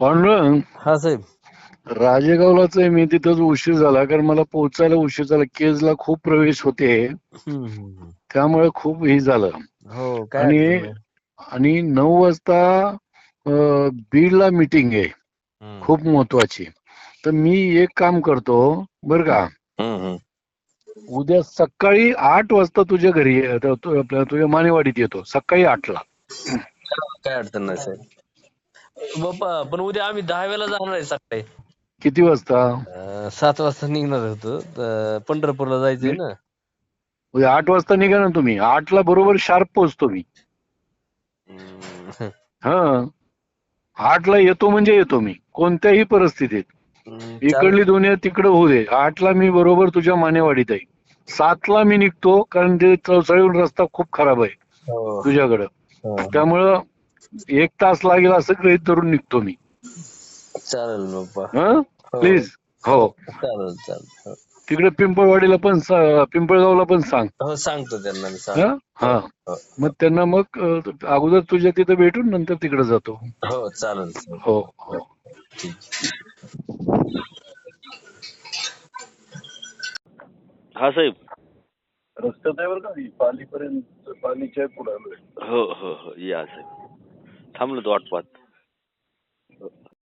पांडुरंग हा साहेब. राजेगावलाच आहे मी तिथंच उशीर झाला कारण मला पोहोचायला उशीर झाला. केजला खूप प्रवेश होते. हम्म. त्यामुळे खूप हे झालं. हो काय आणि अडचण नाही. आणि नऊ वाजता अं, बीडला मीटिंग आहे. हम्म. खूप महत्वाची. तर मी एक काम करतो बर का? हम्म, हम्म. उद्या सकाळी आठ वाजता तुझ्या घरी ये- त- तु- आपल्या तुझ्या मानेवाडीत येतो सकाळी आठला. काय अडचण नाही साहेब. बाप्पा पण उद्या आम्ही दहा वेळेला जाणार आहे सकाळी. किती वाजता? अं, सात वाजता निघणार होतो तर पंढरपूरला जायचंय ना. उद्या आठ वाजता निघा ना तुम्ही. आठला बरोबर शार्प पोहोचतो मी. हम्म. हा. आठला येतो म्हणजे येतो मी. कोणत्याही परिस्थितीत. हम्म. इकडली दुनिया तिकडं होऊ दे. आठला मी बरोबर तुझ्या मानेवाडीत आहे. सातला मी निघतो कारण ते चौसाळीहून रस्ता खूप खराब आहे हो, तुझ्याकडं. हो. त्यामुळं एक तास लागेल असं गृहीत धरून निघतो मी. चालेल बाप्पा हा? हो. प्लीज हो. चालेल चालेल. हो. तिकडे पिंपळवाडीला पण सा- पिंपळगावला पण सांग. हो सांगतो त्यांना मी सांग हा? हो. मग त्यांना मग अ, अगोदर तुझ्या तिथं भेटून नंतर तिकडे जातो. हो चालेल चालेल. हो हो. ठीक. हा साहेब. रस्त्यात आहे बरं का पालीपर्यंत पालीच्या पुढे हो हो हो. या साहेब. थांबलो वाट पाहत